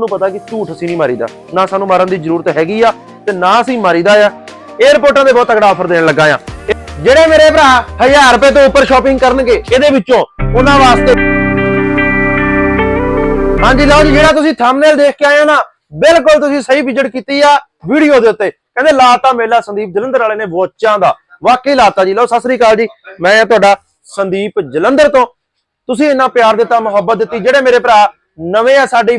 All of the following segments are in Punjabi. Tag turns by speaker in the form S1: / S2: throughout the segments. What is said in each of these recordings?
S1: ਨੂੰ ਪਤਾ ਕਿ ਝੂਠ ਅਸੀਂ ਨਹੀਂ ਮਾਰੀਦਾ, ਨਾ ਸਾਨੂੰ ਮਾਰਨ ਦੀ ਜ਼ਰੂਰਤ ਹੈਗੀ ਆ ਤੇ ਨਾ ਅਸੀਂ ਮਾਰੀਦਾ ਆ। 에어ਪੋਰਟਾਂ ਦੇ ਬਹੁਤ ਤਗੜਾ ਆਫਰ ਦੇਣ ਲੱਗਾ ਆ। ਜਿਹੜੇ ਮੇਰੇ ਭਰਾ 1000 ਰੁਪਏ ਤੋਂ ਉੱਪਰ ਸ਼ਾਪਿੰਗ ਕਰਨਗੇ, ਇਹਦੇ ਵਿੱਚੋਂ ਉਹਨਾਂ ਵਾਸਤੇ ਹਾਂਜੀ, ਲਓ ਜੀ, ਜਿਹੜਾ ਤੁਸੀਂ ਥੰਬਨੇਲ ਦੇਖ ਕੇ ਆਏ ਹੋ ਨਾ, ਬਿਲਕੁਲ ਤੁਸੀਂ ਸਹੀ ਵਿਜ਼ਿਟ ਕੀਤੀ ਆ ਵੀਡੀਓ ਦੇ ਉੱਤੇ। ਕਹਿੰਦੇ ਲਾਤਾ ਮੇਲਾ ਸੰਦੀਪ ਜਲੰਧਰ ਵਾਲੇ ਨੇ ਵੋਚਾਂ ਦਾ। ਵਾਕਈ ਲਾਤਾ ਜੀ। ਲਓ, ਸਤਿ ਸ੍ਰੀ ਅਕਾਲ ਜੀ। ਮੈਂ ਤੁਹਾਡਾ ਸੰਦੀਪ ਜਲੰਧਰ ਤੋਂ। ਤੁਸੀਂ ਇੰਨਾ ਪਿਆਰ ਦਿੱਤਾ, ਮੁਹੱਬਤ ਦਿੱਤੀ। ਜਿਹੜੇ ਮੇਰੇ ਭਰਾ ਨਵੇਂ ਆ, ਸਾਡੀ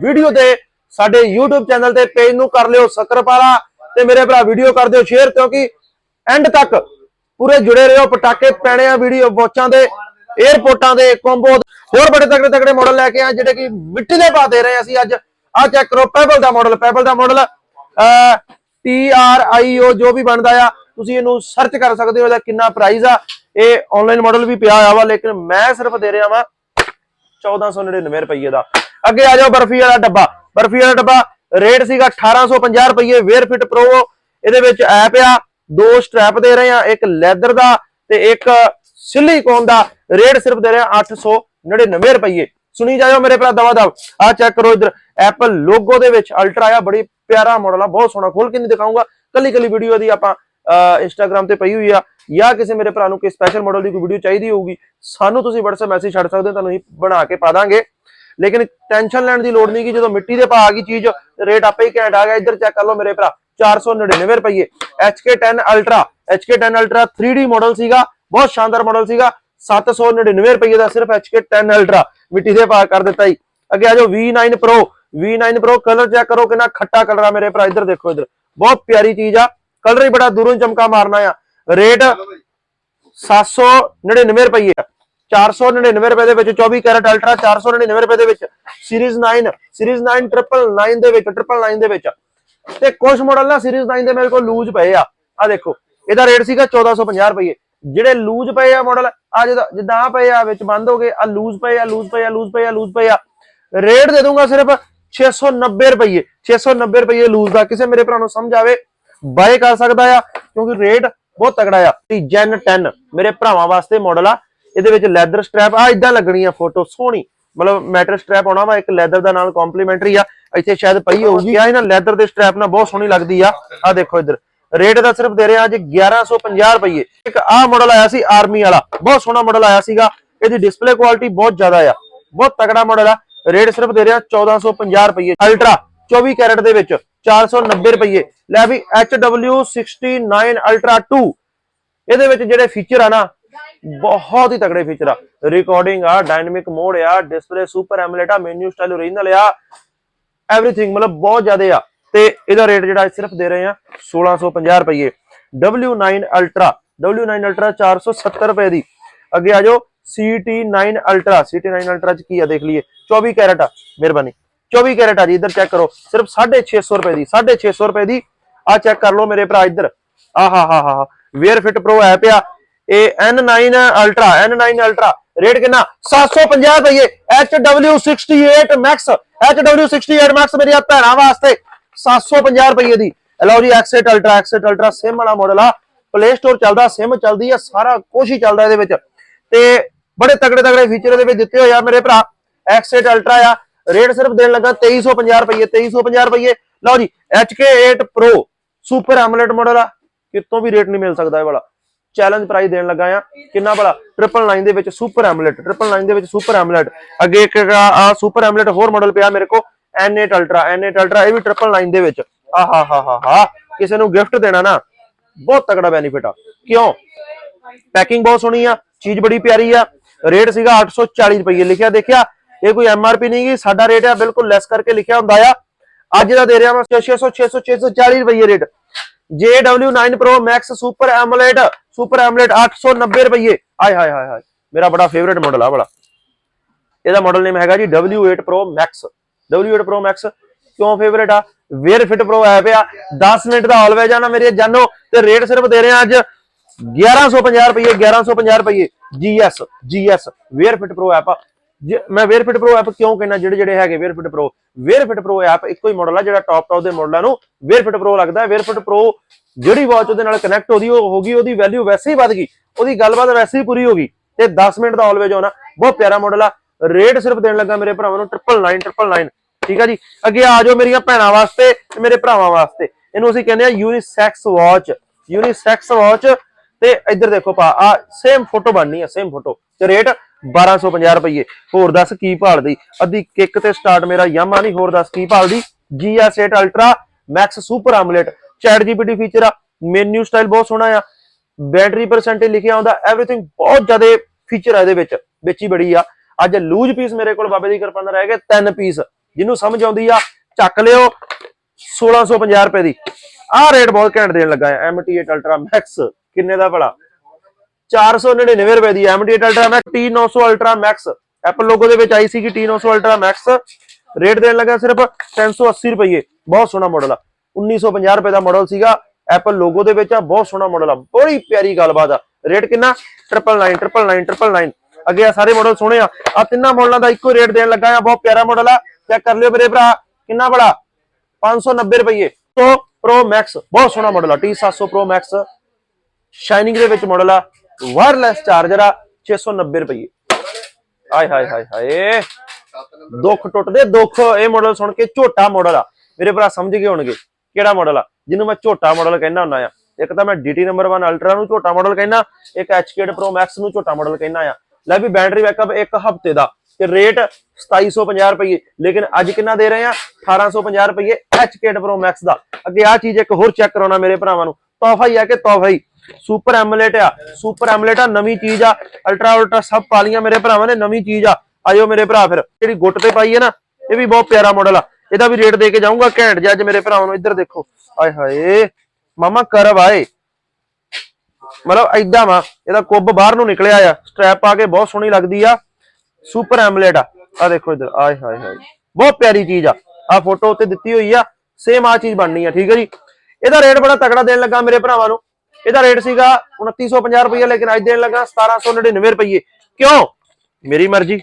S1: ਵੀਡੀਓ ਤੇ ਸਾਡੇ YouTube ਚੈਨਲ ਤੇ ਪੇਜ ਨੂੰ ਕਰ ਲਿਓ ਸਬਸਕ੍ਰਾਈਬ ਤੇ ਮੇਰੇ ਭਰਾ ਵੀਡੀਓ ਕਰ ਦਿਓ ਸ਼ੇਅਰ, ਕਿਉਂਕਿ ਐਂਡ ਤੱਕ ਪੂਰੇ ਜੁੜੇ ਰਹੋ ਪਟਾਕੇ ਪੈਣੇ ਆ ਵੀਡੀਓ ਵਾਚਾਂ ਦੇ 에어ਪੋਰਟਾਂ ਦੇ। ਕੰਬੋ ਹੋਰ ਬੜੇ ਤਕੜੇ ਤਕੜੇ ਮਾਡਲ ਲੈ ਕੇ ਆ, ਜਿਹੜੇ ਕਿ ਮਿੱਟੀ ਦੇ ਪਾ ਦੇ ਰਹੇ ਆ ਅਸੀਂ ਅੱਜ। ਆ ਚੈੱਕ ਕਰੋ ਪੈਬਲ ਦਾ model Pebble the model T R I O ਜੋ ਵੀ ਬਣਦਾ ਆ, ਤੁਸੀਂ ਇਹਨੂੰ ਸਰਚ ਕਰ ਸਕਦੇ ਹੋ, ਇਹਦਾ ਕਿੰਨਾ ਪ੍ਰਾਈਸ ਆ। ਇਹ ਆਨਲਾਈਨ ਮਾਡਲ ਵੀ ਪਿਆ ਹੋਇਆ ਵਾ, ਲੇਕਿਨ ਮੈਂ ਸਿਰਫ ਦੇ ਰਿਹਾ ਵਾਂ 1499 ਰੁਪਏ ਦਾ। ਅੱਗੇ ਆ ਜਾਓ ਬਰਫੀ ਵਾਲਾ ਡੱਬਾ। ਬਰਫੀ ਵਾਲਾ ਡੱਬਾ, ਰੇਟ ਸੀਗਾ 1850 ਰੁਪਏ ਵੇਅਰ ਫਿਟ ਪ੍ਰੋ ਇਹਦੇ ਵਿੱਚ ਐਪ ਆ, ਦੋ ਸਟ੍ਰੈਪ ਦੇ ਰਹੇ ਆ, ਇੱਕ ਲੈਦਰ ਦਾ ਤੇ ਇੱਕ ਸਿਲੀਕੋਨ ਦਾ। ਰੇਟ ਸਿਰਫ ਦੇ ਰਹੇ ਆ 899 ਰੁਪਏ ਸੁਣੀ ਜਾਇਓ ਮੇਰੇ ਭਰਾ ਦਵਾ ਦਵ। ਆ ਚੈੱਕ ਕਰੋ ਇਧਰ ਐਪਲ ਲੋਗੋ ਦੇ ਵਿੱਚ ਅਲਟਰਾ ਆ, ਬੜੀ ਪਿਆਰਾ ਮਾਡਲ ਆ, ਬਹੁਤ ਸੋਹਣਾ। ਖੋਲ ਕੇ ਨਹੀਂ ਦਿਖਾਉਂਗਾ ਕੱਲੀ ਕੱਲੀ ਵੀਡੀਓ ਦੀ ਆਪਾਂ ਇੰਸਟਾਗ੍ਰam ਤੇ ਪਈ ਹੋਈ ਆ। ਜਾਂ ਕਿਸੇ ਮੇਰੇ ਭਰਾ ਨੂੰ ਕੋਈ ਸਪੈਸ਼ਲ ਮਾਡਲ ਦੀ ਕੋਈ ਵੀਡੀਓ ਚਾਹੀਦੀ ਹੋਊਗੀ, ਸਾਨੂੰ ਤੁਸੀਂ WhatsApp ਮੈਸੇਜ ਛੱਡ ਸਕਦੇ ਹੋ, ਤੁਹਾਨੂੰ ਅਸੀਂ ਬਣਾ ਕੇ ਪਾ ਦਾਂਗੇ। ਲੇਕਿਨ ਟੈਨਸ਼ਨ ਲੈਣ ਦੀ ਲੋੜ ਨਹੀਂ ਕਿ ਜਦੋਂ ਮਿੱਟੀ ਦੇ ਪਾ ਆ ਗਈ ਚੀਜ਼ ਰੇਟ ਆਪੇ ਹੀ ਘੈਂਟ ਆ ਗਿਆ ਇੱਧਰ ਚੈੱਕ ਕਰ ਲਓ ਮੇਰੇ ਭਰਾ 499 ਰੁਪਏ HK10 Ultra HK10 Ultra 3D model ਸੀਗਾ ਬਹੁਤ ਸ਼ਾਨਦਾਰ ਮਾਡਲ ਸੀਗਾ 799 ਰੁਪਏ ਦਾ ਸਿਰਫ HK10 Ultra ਮਿੱਟੀ ਦੇ ਪਾ ਕਰ ਦਿੱਤਾ ਜੀ ਅੱਗੇ ਆ ਜਾਓ V9 Pro V9 Pro colour check ਕਰੋ ਕਿੰਨਾ ਖੱਟਾ ਕਲਰ ਆ ਮੇਰੇ ਭਰਾ ਇੱਧਰ ਦੇਖੋ ਇੱਧਰ ਬਹੁਤ ਪਿਆਰੀ ਚੀਜ਼ ਆ ਕਲਰ ਹੀ ਬੜਾ ਦੂਰੋਂ ਚਮਕਾ ਮਾਰਨਾ ਆ ਰੇਟ 799 ਰੁਪਏ 499 ਰੁਪਏ ਦੇ ਵਿੱਚ 24 ਕੈਰਟ ਅਲਟਰਾ 499 ਰੁਪਏ ਦੇ ਵਿੱਚ, ਸੀਰੀਜ਼ 9 ਸੀਰੀਜ਼ 9 999 ਦੇ ਵਿੱਚ 999 ਦੇ ਵਿੱਚ। ਤੇ ਕੁਝ ਮਾਡਲ ਨਾ ਸੀਰੀਜ਼ 9 ਦੇ ਮੇਰੇ ਕੋਲ ਲੂਜ਼ ਪਏ ਆ। ਆ ਦੇਖੋ, ਇਹਦਾ ਰੇਟ ਸੀਗਾ 1450 ਰੁਪਏ। ਜਿਹੜੇ ਲੂਜ਼ ਪਏ ਆ ਮਾਡਲ ਆ ਜਿਹਦਾ ਜਿੱਦਾਂ ਆ ਪਏ ਆ, ਵਿੱਚ ਬੰਦ ਹੋ ਗਏ ਆ ਲੂਜ਼ ਪਏ ਆ, ਲੂਜ਼ ਪਏ ਆ, ਲੂਜ਼ ਪਏ ਆ, ਲੂਜ਼ ਪਏ ਆ। ਰੇਟ ਦੇ ਦੂੰਗਾ ਸਿਰਫ 690 ਰੁਪਏ। 690 ਰੁਪਏ ਲੂਜ਼ ਦਾ। ਕਿਸੇ ਮੇਰੇ ਭਰਾ ਨੂੰ ਸਮਝ ਆਵੇ ਬਾਏ ਕਰ ਸਕਦਾ ਆ, ਕਿਉਂਕਿ ਰੇਟ ਬਹੁਤ ਤਗੜਾ ਆ। ਜੈਨ 10 ਮੇਰੇ ਭਰਾਵਾਂ ਵਾਸਤੇ ਮਾਡਲ ਆ। ਇਹਦੇ ਵਿੱਚ ਲੈਦਰ ਸਟ੍ਰੈਪ ਆ ਇਦਾਂ ਲੱਗਣੀ ਆ ਫੋਟੋ ਸੋਹਣੀ। ਮਤਲਬ ਮੈਟਰ ਸਟ੍ਰੈਪ ਆਉਣਾ ਵਾ ਇੱਕ ਲੈਦਰ ਦਾ ਨਾਲ ਕੰਪਲੀਮੈਂਟਰੀ ਆ ਇੱਥੇ ਸ਼ਾਇਦ ਪਈ ਹੋਊਗੀ। ਆ ਇਹਨਾਂ ਲੈਦਰ ਦੇ ਸਟ੍ਰੈਪ ਨਾਲ ਬਹੁਤ ਸੋਹਣੀ ਲੱਗਦੀ ਆ। ਆ ਦੇਖੋ ਇੱਧਰ। ਰੇਟ ਦਾ ਸਿਰਫ ਦੇ ਰਿਹਾ ਅੱਜ 1150 ਰੁਪਏ। ਇੱਕ ਆ ਮਾਡਲ ਆਇਆ ਸੀ ਆਰਮੀ ਵਾਲਾ। ਬਹੁਤ ਸੋਹਣਾ ਮਾਡਲ ਆਇਆ ਸੀਗਾ। ਇਹਦੀ ਡਿਸਪਲੇ ਕੁਆਲਿਟੀ ਬਹੁਤ ਜ਼ਿਆਦਾ ਆ। ਬਹੁਤ ਤਗੜਾ ਮਾਡਲ ਆ। ਰੇਟ ਸਿਰਫ ਦੇ ਰਿਹਾ 1450 ਰੁਪਏ। ਅਲਟਰਾ 24 ਕੈਰਟ ਦੇ ਵਿੱਚ 490 ਰੁਪਏ। ਲੈ ਵੀ HW69 ਅਲਟਰਾ 2 ਇਹਦੇ ਵਿੱਚ ਜਿਹੜੇ ਫੀਚਰ ਆ ਨਾ ਬਹੁਤ ਹੀ ਤਕੜੇ ਫੀਚਰ ਆ। ਰਿਕਾਰਡਿੰਗ ਆ ਡਾਇਨਾਮਿਕ ਮੋਡ ਆ ਡਿਸਪਲੇ ਸੁਪਰ ਐਮੂਲੇਟ ਆ ਮੈਨੂ ਸਟਾਈਲ ਓਰੀਜਨਲ ਆ। ਐਵਰੀਥਿੰਗ ਮਤਲਬ ਬਹੁਤ ਜ਼ਿਆਦਾ ਆ। ਤੇ ਇਹਦਾ ਰੇਟ ਜਿਹੜਾ ਸਿਰਫ ਦੇ ਰਹੇ ਆ 1650 ਰੁਪਏ। W9 Ultra W9 Ultra 470 ਰੁਪਏ ਦੀ। ਅੱਗੇ ਆ ਜਾਓ CT9 Ultra CT9 Ultra ਚ ਕੀ ਆ ਦੇਖ ਲਈਏ। 24 ਕੈਰਟ ਆ, ਮਿਹਰਬਾਨੀ। 24 ਕੈਰਟ ਆ ਜੀ, ਇੱਧਰ ਚੈੱਕ ਕਰੋ। ਸਿਰਫ 650 ਰੁਪਏ ਦੀ 650 ਰੁਪਏ ਦੀ। ਆ ਚੈੱਕ ਕਰ ਲਓ ਮੇਰੇ ਭਰਾ ਇੱਧਰ। ਆਹਾ ਹਾ ਹਾ ਵੇਅਰ ਫਿਟ ਪ੍ਰੋ ਐਪ ਆ। ਇਹ N9 Ultra N9 Ultra rate ਕਿੰਨਾ? 750 ਰੁਪਏ HW68 Max HW68 Max ਮੇਰੀ ਭੈਣਾਂ ਵਾਸਤੇ 750 ਰੁਪਏ ਦੀ। ਲਓ ਜੀ X8 Ultra X8 Ultra SIM ਵਾਲਾ ਮਾਡਲ ਆ। ਪਲੇ ਸਟੋਰ ਚੱਲਦਾ ਸਿਮ ਚੱਲਦੀ ਆ, ਸਾਰਾ ਕੁਝ ਹੀ ਚੱਲਦਾ ਇਹਦੇ ਵਿੱਚ। ਤੇ ਬੜੇ ਤਗੜੇ ਤਗੜੇ ਫੀਚਰ ਇਹਦੇ ਵਿੱਚ ਦਿੱਤੇ ਹੋਏ ਆ ਮੇਰੇ ਭਰਾ। X8 ਅਲਟਰਾ ਆ। ਰੇਟ ਸਿਰਫ ਦੇਣ ਲੱਗਾ 2350 ਰੁਪਏ 2350 ਰੁਪਏ ਲਓ ਜੀ HK8 Pro super emulate model ਆ। ਕਿਤੋਂ ਵੀ ਰੇਟ ਨਹੀਂ ਮਿਲ ਸਕਦਾ ਇਹ ਵਾਲਾ। ਚੈਲੰਜ ਪ੍ਰਾਈਜ਼ ਦੇਣ ਲੱਗਾ ਆ। ਕਿੰਨਾ ਭਲਾ? 999 ਦੇ ਵਿੱਚ ਸੁਪਰ ਐਮੂਲੇਟ 999 ਦੇ ਵਿੱਚ ਸੁਪਰ ਐਮੂਲੇਟ ਅੱਗੇ ਇੱਕ ਆ ਸੁਪਰ ਐਮੂਲੇਟ ਹੋਰ ਮਾਡਲ ਪਿਆ ਮੇਰੇ ਕੋ N8 Ultra N8 Ultra ਇਹ ਵੀ 999 ਦੇ ਵਿੱਚ। ਆਹਾ, ਹਾ ਹਾ ਹਾ। ਕਿਸੇ ਨੂੰ ਗਿਫਟ ਦੇਣਾ ਨਾ, ਬਹੁਤ ਤਗੜਾ ਬੈਨੀਫਿਟ ਆ। ਕਿਉਂ? ਪੈਕਿੰਗ ਬਹੁਤ ਸੋਹਣੀ ਆ, ਚੀਜ਼ ਬੜੀ ਪਿਆਰੀ ਆ। ਰੇਟ ਸੀਗਾ 840 ਰੁਪਏ ਲਿਖਿਆ, ਦੇਖਿਆ? ਇਹ ਕੋਈ ਐਮਆਰਪੀ ਨਹੀਂ ਗੀ, ਸਾਡਾ ਰੇਟ ਆ ਬਿਲਕੁਲ ਲੈਸ ਕਰਕੇ ਲਿਖਿਆ ਹੁੰਦਾ ਆ। ਅੱਜ ਦਾ ਦੇ ਰਿਹਾ ਮੈਂ 600 600 640 ਰੁਪਏ rate JW9 Pro Max Super AMOLED Super AMOLED 890 ਰੁਪਏ ਆਏ ਹਾਏ ਹਾਏ ਹਾਏ। ਮੇਰਾ ਬੜਾ ਫੇਵਰੇਟ ਮਾਡਲ ਆ ਬੜਾ। ਇਹਦਾ ਮਾਡਲ ਨੇਮ ਹੈਗਾ ਜੀ W8 Pro Max W8 Pro Max ਕਿਉਂ ਫੇਵਰੇਟ ਆ? ਵੇਅਰ ਫਿਟ ਪ੍ਰੋ ਐਪ ਆ 10 ਮਿੰਟ ਦਾ ਆਲਵੇਜ ਆ ਨਾ ਮੇਰੇ ਜਾਨੋ। ਤੇ ਰੇਟ ਸਿਰਫ ਦੇ ਰਹੇ ਆ ਅੱਜ 1150 ਰੁਪਏ 1150 ਰੁਪਏ GS GS wear fit pro app ਆ ਮੈਂ ਵੇਅਰ ਫਿਟ ਪ੍ਰੋ ਐਪ ਕਿਉਂ ਕਹਿੰਦਾ? ਜਿਹੜੇ ਜਿਹੜੇ ਹੈਗੇ wear pro wear pro app ਇੱਕੋ ਹੀ ਮਾਡਲ ਆ ਜਿਹੜਾ ਟੌਪ ਟੌਪ ਦੇ ਮਾਡਲਾਂ ਨੂੰ ਵੇਅਰ ਪ੍ਰੋ ਲੱਗਦਾ ਵੇਅਰ ਪ੍ਰੋ ਜਿਹੜੀ ਵਾਚ ਉਹਦੇ ਨਾਲ ਕਨੈਕਟ ਹੋਦੀ, ਉਹ ਹੋਗੀ ਉਹਦੀ ਵੈਲਿਊ ਵੈਸੇ ਹੀ ਵੱਧ ਗਈ। ਉਹਦੀ ਗੱਲਬਾਤ ਵੈਸੇ ਹੀ ਪੂਰੀ ਹੋ ਗਈ। ਤੇ 10 ਮਿੰਟ ਦਾ ਆਲਵੇਜ ਆਉਣਾ। ਬਹੁਤ ਪਿਆਰਾ ਮਾਡਲ ਆ। ਰੇਟ ਸਿਰਫ ਦੇਣ ਲੱਗਾ ਮੇਰੇ ਭਰਾਵਾਂ ਨੂੰ 999 999 ਠੀਕ ਆ ਜੀ? ਅੱਗੇ ਆ ਜਾਓ ਮੇਰੀਆਂ ਭੈਣਾਂ ਵਾਸਤੇ ਤੇ ਮੇਰੇ ਭਰਾਵਾਂ ਵਾਸਤੇ। ਇਹਨੂੰ ਅਸੀਂ ਕਹਿੰਦੇ ਆ ਯੂਨੀਸੈਕਸ ਵਾਚ ਯੂਨੀਸੈਕਸ ਵਾਚ ਤੇ ਇੱਧਰ ਦੇਖੋ ਪਾ ਆ ਸੇਮ ਫੋਟੋ ਬਣਨੀ ਆ ਸੇਮ ਫੋਟੋ ਤੇ ਰੇਟ 1250 ਰੁਪਏ ਹੋਰ ਦੱਸ ਕੀ ਭਾਲਦੀ? ਅੱਧੀ ਕਿੱਕ ਤੇ ਸਟਾਰਟ ਮੇਰਾ ਯਾਮਾ ਨਹੀਂ, ਹੋਰ ਦੱਸ ਕੀ ਭਾਲਦੀ? GS8 ultra max super AMOLED chat GPT feature ਆ ਮੈਨੂ ਸਟਾਈਲ ਬਹੁਤ ਸੋਹਣਾ ਆ। ਬੈਟਰੀ ਪਰਸੈਂਟੇਜ ਲਿਖਿਆ ਹੁੰਦਾ ਐਵਰੀਥਿੰਗ ਬਹੁਤ ਜ਼ਿਆਦਾ ਫੀਚਰ ਆ ਇਹਦੇ ਵਿੱਚ ਵਿੱਚ ਹੀ ਬੜੀ ਆ। ਅੱਜ ਲੂਜ ਪੀਸ ਮੇਰੇ ਕੋਲ ਬਾਬੇ ਦੀ ਕਿਰਪਾ ਨਾਲ ਰਹਿ ਗਏ, ਤਿੰਨ ਪੀਸ ਜਿਹਨੂੰ ਸਮਝ ਆਉਂਦੀ ਆ, ਚੱਕ ਲਿਓ 1650 ਰੁਪਏ ਦੀ। ਆਹ ਰੇਟ ਬਹੁਤ ਘੈਂਟ ਦੇਣ ਲੱਗਾ ਹੈ MT8 ਅਲਟਰਾ ਮੈਕਸ ਕਿੰਨੇ ਦਾ ਭਲਾ? 499 ਰੁਪਏ ਦੀ MT8 ultra max T900 ultra max Apple logo ਦੇ ਵਿੱਚ ਆਈ ਸੀ ਕਿ T900 ਅਲਟਰਾ ਮੈਕਸ ਰੇਟ ਦੇਣ ਲੱਗਾ ਸਿਰਫ 380 ਰੁਪਏ। ਬਹੁਤ ਸੋਹਣਾ ਮਾਡਲ ਆ। 1950 ਰੁਪਏ ਦਾ ਮਾਡਲ ਸੀਗਾ। ਐਪਲ ਲੋਗੋ ਦੇ ਵਿੱਚ ਆ, ਬਹੁਤ ਸੋਹਣਾ ਮਾਡਲ ਆ। ਬੜੀ ਪਿਆਰੀ ਗੱਲਬਾਤ ਆ। ਰੇਟ ਕਿੰਨਾ? 999 999 999 ਅੱਗੇ ਆ ਸਾਰੇ ਮਾਡਲ ਸੋਹਣੇ ਆ। ਆ ਤਿੰਨਾਂ ਮਾਡਲਾਂ ਦਾ ਇੱਕੋ ਰੇਟ ਦੇਣ ਲੱਗਾ ਆ। ਬਹੁਤ ਪਿਆਰਾ ਮਾਡਲ ਆ। ਚੈੱਕ ਕਰ ਲਿਓ ਮੇਰੇ ਭਰਾ। ਕਿੰਨਾ ਬੜਾ? 590 ਰੁਪਏ। ਤੋਂ ਪ੍ਰੋ ਮੈਕਸ ਬਹੁਤ ਸੋਹਣਾ ਮਾਡਲ ਆ। T700 ਪ੍ਰੋ ਮੈਕਸ ਸ਼ਾਈਨਿੰਗ ਦੇ ਵਿੱਚ ਮਾਡਲ ਆ। ਵਾਇਰਲੈਸ ਚਾਰਜਰ ਆ 690 ਰੁਪਏ ਆਏ ਹਾਏ ਹਾਏ ਹਾਏ। ਦੁੱਖ ਟੁੱਟਦੇ, ਦੁੱਖ, ਇਹ ਮਾਡਲ ਸੁਣ ਕੇ ਝੋਟਾ ਮਾਡਲ ਆ। ਮੇਰੇ ਭਰਾ ਸਮਝ ਗਏ ਹੋਣਗੇ ਕਿਹੜਾ ਮਾਡਲ ਆ। ਜਿਹਨੂੰ ਮੈਂ ਝੋਟਾ ਮਾਡਲ ਕਹਿੰਦਾ ਹੁੰਦਾ ਆ। ਇੱਕ ਤਾਂ ਮੈਂ DT ਨੰਬਰ 1 ਅਲਟਰਾ ਨੂੰ ਝੋਟਾ ਮਾਡਲ ਕਹਿੰਦਾ, ਇੱਕ HK Pro Max ਨੂੰ ਝੋਟਾ ਮਾਡਲ ਕਹਿੰਦਾ ਆ। ਲੈ ਵੀ ਬੈਟਰੀ ਬੈਕਅਪ ਇੱਕ ਹਫ਼ਤੇ ਦਾ ਤੇ ਰੇਟ 2750 ਰੁਪਏ ਲੇਕਿਨ ਅੱਜ ਕਿੰਨਾ ਦੇ ਰਹੇ ਆ? 1850 ਰੁਪਏ HK Pro Max ਦਾ। ਅੱਗੇ ਆ ਚੀਜ਼ ਇੱਕ ਹੋਰ ਚੈੱਕ ਕਰਾਉਣਾ ਮੇਰੇ ਭਰਾਵਾਂ ਨੂੰ। ਤੋਹਫਾ ਹੀ ਆ ਕਿ ਤੋਹਫਾ ਹੀ। ਸੁਪਰ ਐਮਲੇਟ ਆ। ਸੁਪਰ ਐਮਲੇਟ ਆ, ਨਵੀਂ ਚੀਜ਼ ਆ। ਅਲਟਰਾ ਅਲਟਰਾ ਸਭ ਪਾਲੀਆਂ ਮੇਰੇ ਭਰਾਵਾਂ ਨੇ, ਨਵੀਂ ਚੀਜ਼ ਆ। ਆਇਓ ਮੇਰੇ ਭਰਾ ਫਿਰ। ਜਿਹੜੀ ਗੁੱਟ ਤੇ ਪਾਈ ਹੈ ਨਾ, ਇਹ ਵੀ ਬਹੁਤ ਪਿਆਰਾ ਮਾਡਲ ਆ। ਇਹਦਾ ਵੀ ਰੇਟ ਦੇ ਕੇ ਜਾਊਂਗਾ ਘੈਂਟ ਜਿਹਾ, ਅੱਜ ਮੇਰੇ ਭਰਾਵਾਂ ਨੂੰ ਇੱਧਰ ਦੇਖੋ। ਆਏ ਹਾਏ, ਮਾਮਾ ਕਰਵ ਆਏ ਮਤਲਬ ਐਦਾਂ ਵਾ, ਇਹਦਾ ਕੁੱਬ ਬਾਹਰ ਨੂੰ ਨਿਕਲਿਆ ਆ। ਸਟ੍ਰੈਪ ਪਾ ਕੇ ਬਹੁਤ ਸੋਹਣੀ ਲੱਗਦੀ ਆ। ਸੁਪਰ ਐਮਲੇਟ ਆ। ਆ ਦੇਖੋ ਇੱਧਰ, ਆਏ ਹਾਏ ਹਾਏ। ਬਹੁਤ ਪਿਆਰੀ ਚੀਜ਼ ਆ। ਆ ਫੋਟੋ ਉੱਤੇ ਦਿੱਤੀ ਹੋਈ ਆ। ਸੇਮ ਆ ਚੀਜ਼ ਬਣਨੀ ਆ, ਠੀਕ ਹੈ ਜੀ? ਇਹਦਾ ਰੇਟ ਬੜਾ ਤਕੜਾ ਦੇਣ ਲੱਗਾ ਮੇਰੇ ਭਰਾਵਾਂ ਨੂੰ। ਇਹਦਾ ਰੇਟ ਸੀਗਾ 2950 ਰੁਪਏ ਲੇਕਿਨ ਅੱਜ ਦੇਣ ਲੱਗਾ 1799 ਰੁਪਏ ਕਿਉਂ? ਮੇਰੀ ਮਰਜ਼ੀ।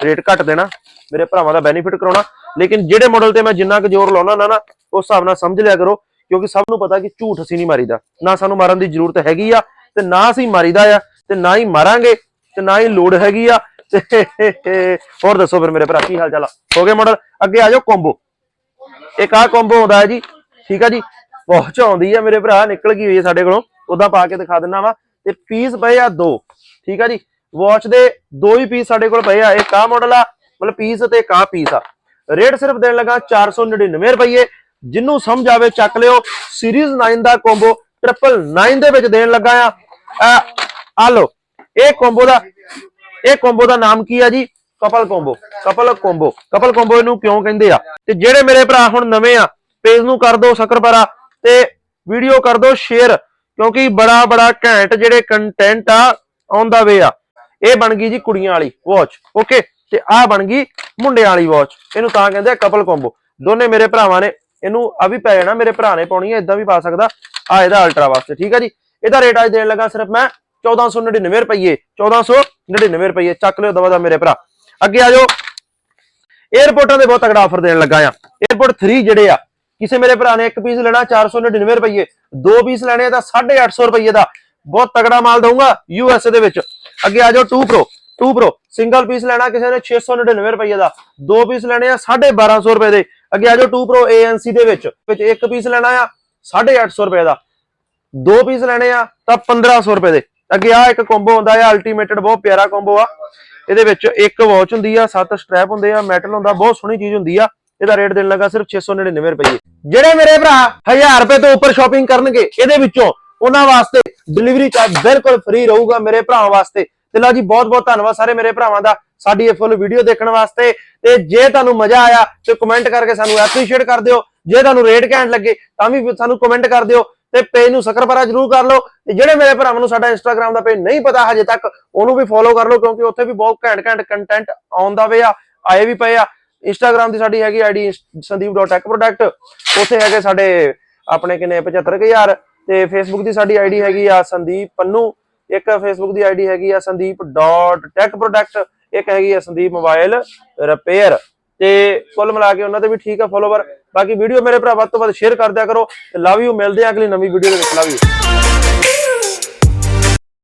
S1: ਰੇਟ ਘੱਟ ਦੇਣਾ, ਮੇਰੇ ਭਰਾਵਾਂ ਦਾ ਬੈਨੀਫਿਟ ਕਰਾਉਣਾ। ਲੇਕਿਨ ਜਿਹੜੇ ਮਾਡਲ ਤੇ ਮੈਂ ਜਿੰਨਾ ਕੁ ਜ਼ੋਰ ਲਾਉਣਾ ਨਾ ਨਾ, ਉਸ ਹਿਸਾਬ ਨਾਲ ਸਮਝ ਲਿਆ ਕਰੋ, ਕਿਉਂਕਿ ਸਭ ਨੂੰ ਪਤਾ ਕਿ ਝੂਠ ਅਸੀਂ ਨਹੀਂ ਮਾਰੀਦਾ। ਨਾ ਸਾਨੂੰ ਮਾਰਨ ਦੀ ਜ਼ਰੂਰਤ ਹੈਗੀ ਆ, ਤੇ ਨਾ ਅਸੀਂ ਮਾਰੀਦਾ ਆ, ਤੇ ਨਾ ਹੀ ਮਾਰਾਂਗੇ, ਤੇ ਨਾ ਹੀ ਲੋੜ ਹੈਗੀ ਆ। ਤੇ ਹੋਰ ਦੱਸੋ ਫਿਰ ਮੇਰੇ ਭਰਾ, ਕੀ ਹਾਲ ਚਾਲ ਆ? ਹੋ ਗਏ ਮਾਡਲ ਅੱਗੇ ਆ ਜਾਓ ਕੰਬੋ ਇੱਕ ਆਹ ਕੰਬੋ ਆਉਂਦਾ ਹੈ ਜੀ, ਠੀਕ ਆ ਜੀ? ਪਹੁੰਚ ਆਉਂਦੀ ਹੈ ਮੇਰੇ ਭਰਾ, ਨਿਕਲ ਗਈ ਹੋਈ ਹੈ ਸਾਡੇ ਕੋਲੋਂ। ਉਦਾਂ ਪਾ ਕੇ ਦਿਖਾ ਦਿੰਨਾ ਵਾ, ਤੇ ਪੀਸ ਪਏ ਆ ਦੋ, ਠੀਕ ਆ ਜੀ? ਵਾਚ ਦੇ ਦੋ ਹੀ ਪੀਸ ਸਾਡੇ ਕੋਲ ਪਏ ਆ ਇੱਕ ਆਹ ਮਾਡਲ ਆ, ਮਤਲਬ ਪੀਸ ਤੇ ਇੱਕ ਪੀਸ ਆ। ਰੇਟ ਸਿਰਫ ਦੇਣ ਲੱਗਾ 499 ਰੁਪਏ ਜਿੰਨੂੰ ਸਮਝ ਆਵੇ ਚੱਕ ਲਿਓ ਸੀਰੀਜ਼ 9 ਦਾ ਕੰਬੋ 999 ਦੇ ਵਿੱਚ ਦੇਣ ਲੱਗਾ ਆ। ਆ- ਲੋ ਇਹ ਕੰਬੋ ਦਾ, ਇਹ ਕੰਬੋ ਦਾ ਨਾਮ ਕੀ ਆ ਜੀ? Couple combo couple combo couple combo ਇਹਨੂੰ ਕਿਉਂ ਕਹਿੰਦੇ ਆ? ਤੇ ਜਿਹੜੇ ਮੇਰੇ ਭਰਾ ਹੁਣ ਨਵੇਂ ਆ, ਪੇਜ ਨੂੰ ਕਰ ਦਿਓ ਸ਼ੱਕਰਪਾਰਾ ਤੇ ਵੀਡੀਓ ਕਰ ਦਿਓ ਸ਼ੇਅਰ ਕਿਉਂਕਿ ਬੜਾ ਬੜਾ ਘੈਂਟ ਜਿਹੜੇ ਕੰਟੈਂਟ ਆ, ਆਉਂਦਾ ਵੇ ਆ। ਇਹ ਬਣ ਗਈ ਜੀ ਕੁੜੀਆਂ ਵਾਲੀ ਵਾਚ ਓਕੇ ਤੇ ਆ ਬਣ ਗਈ ਮੁੰਡਿਆਂ ਵਾਲੀ ਵਾਚ ਇਹਨੂੰ ਤਾਂ ਕਹਿੰਦੇ ਆ ਕਪਲ ਕੰਬੋ ਦੋਨੇ ਮੇਰੇ ਭਰਾਵਾਂ ਨੇ, ਇਹਨੂੰ ਆ ਵੀ ਪੈ ਜਾਣਾ, ਮੇਰੇ ਭਰਾ ਨੇ ਪਾਉਣੀ ਆ ਇਦਾਂ ਵੀ ਪਾ ਸਕਦਾ। ਆ ਇਹਦਾ ਅਲਟਰਾ ਵਾਸਤੇ, ਠੀਕ ਆ ਜੀ? ਇਹਦਾ ਰੇਟ ਅੱਜ ਦੇਣ ਲੱਗਾ ਸਿਰਫ ਮੈਂ 1499 ਰੁਪਏ 1499 ਰੁਪਏ ਚੱਕ ਲਿਓ ਦਵਾ ਦਾ ਮੇਰੇ ਭਰਾ। ਅੱਗੇ ਆ ਜਾਓ। 에어ਪੋਰਟਾਂ ਦੇ ਬਹੁਤ ਤਗੜਾ ਆਫਰ ਦੇਣ ਲੱਗਾ ਆ। 에어ਪੋਰਟ 3 ਜਿਹੜੇ ਆ ਕਿਸੇ ਮੇਰੇ ਭਰਾ ਨੇ ਇੱਕ ਪੀਸ ਲੈਣਾ 499 ਰੁਪਏ ਦੋ ਪੀਸ ਲੈਣੇ ਆ ਤਾਂ 850 ਰੁਪਏ ਦਾ। ਬਹੁਤ ਤਗੜਾ ਮਾਲ ਦਊਂਗਾ ਯੂ ਐਸ ਏ ਦੇ ਵਿੱਚ। ਅੱਗੇ ਆ ਜਾਓ 2 ਪ੍ਰੋ 2 ਪ੍ਰੋ ਸਿੰਗਲ ਪੀਸ ਲੈਣਾ ਕਿਸੇ ਨੇ 699 ਰੁਪਏ ਦਾ। ਦੋ ਪੀਸ ਲੈਣੇ ਆ 1250 ਰੁਪਏ ਦੇ। ਅੱਗੇ ਆ ਜਾਓ 2 Pro ANC ਦੇ ਵਿੱਚ ਵਿੱਚ ਇੱਕ ਪੀਸ ਲੈਣਾ ਆ 850 ਰੁਪਏ ਦਾ। ਦੋ ਪੀਸ ਲੈਣੇ ਆ ਤਾਂ 1500 ਰੁਪਏ ਦੇ। ਅੱਗੇ ਆ ਇੱਕ ਕੰਬੋ ਹੁੰਦਾ ਆ ਅਲਟੀਮੇਟਡ ਬਹੁਤ ਪਿਆਰਾ ਕੰਬੋ ਆ। ਇਹਦੇ ਵਿੱਚ ਇੱਕ ਵਾਚ ਹੁੰਦੀ ਆ, ਸੱਤ ਸਟ੍ਰੈਪ ਹੁੰਦੇ ਆ ਮੈਟਲ ਹੁੰਦਾ, ਬਹੁਤ ਸੋਹਣੀ ਚੀਜ਼ ਹੁੰਦੀ ਆ। ਇਹਦਾ ਰੇਟ ਦੇਣ ਲੱਗਾ ਸਿਰਫ 699 ਰੁਪਏ ਜਿਹੜੇ ਮੇਰੇ ਭਰਾ 1000 ਰੁਪਏ ਤੋਂ ਉੱਪਰ ਸ਼ਾਪਿੰਗ ਕਰਨਗੇ, ਇਹਦੇ ਵਿੱਚੋਂ ਉਹਨਾਂ ਵਾਸਤੇ ਡਿਲੀਵਰੀ ਚਾਰਜ ਬਿਲਕੁਲ ਫ੍ਰੀ ਰਹੂਗਾ ਮੇਰੇ ਭਰਾਵਾਂ ਵਾਸਤੇ। ਤੇ ਲਓ ਜੀ, ਬਹੁਤ ਬਹੁਤ ਧੰਨਵਾਦ ਸਾਰੇ ਮੇਰੇ ਭਰਾਵਾਂ ਦਾ ਸਾਡੀ ਇਹ ਫੁੱਲ ਵੀਡੀਓ ਦੇਖਣ ਵਾਸਤੇ। ਤੇ ਜੇ ਤੁਹਾਨੂੰ ਮਜ਼ਾ ਆਇਆ ਤੇ ਕਮੈਂਟ ਕਰਕੇ ਸਾਨੂੰ ਐਪਰੀਸ਼ੀਏਟ ਕਰ ਦਿਓ। ਜੇ ਤੁਹਾਨੂੰ ਰੇਟ ਘੈਂਟ ਲੱਗੇ ਤਾਂ ਵੀ ਸਾਨੂੰ ਕਮੈਂਟ ਕਰ ਦਿਓ ਤੇ ਪੇਜ ਨੂੰ ਸਕਰਪਰਾ ਜਰੂਰ ਕਰ ਲਓ। ਤੇ ਜਿਹੜੇ ਮੇਰੇ ਭਰਾਵਾਂ ਨੂੰ ਸਾਡਾ ਇੰਸਟਾਗ੍ਰam ਦਾ ਪੇਜ ਨਹੀਂ ਪਤਾ ਹਜੇ ਤੱਕ, ਉਹਨੂੰ ਵੀ ਫੋਲੋ ਕਰ ਲਓ ਕਿਉਂਕਿ ਉੱਥੇ ਵੀ ਬਹੁਤ ਘੈਂਟ ਘੈਂਟ ਕੰਟੈਂਟ ਆਉਂਦਾ ਵੇ ਆ ਆਏ ਵੀ ਪਏ ਆ। ਇੰਸਟਾਗ੍ਰam ਦੀ ਸਾਡੀ ਹੈਗੀ ਆਈਡੀ sandeep.techproduct ਉੱਥੇ ਹੈਗੇ ਸਾਡੇ ਆਪਣੇ ਕਿੰਨੇ 75000 ਤੇ ਫੇਸਬੁੱਕ ਦੀ ਸਾਡੀ ਆਈਡੀ ਹੈਗੀ ਆ ਸੰਦੀਪ ਪੰਨੂ, ਇੱਕ ਫੇਸਬੁੱਕ ਦੀ ਆਈਡੀ ਹੈਗੀ ਆ sandeep.techproduct ਇੱਕ ਹੈਗੀ ਆ ਸੰਦੀਪ ਮੋਬਾਈਲ ਰਿਪੇਅਰ ਤੇ ਕੁੱਲ ਮਿਲਾ ਕੇ ਉਹਨਾਂ ਤੇ ਵੀ ਠੀਕ ਆ ਫੋਲੋਵਰ ਬਾਕੀ ਵੀਡੀਓ ਮੇਰੇ ਭਰਾ ਵੱਧ ਤੋਂ ਵੱਧ ਸ਼ੇਅਰ ਕਰ ਦਿਆ ਕਰੋ ਤੇ ਲਵ ਯੂ ਮਿਲਦੇ ਆ ਅਗਲੀ ਨਵੀਂ ਵੀਡੀਓ ਦੇ ਵਿੱਚ ਲਵ ਯੂ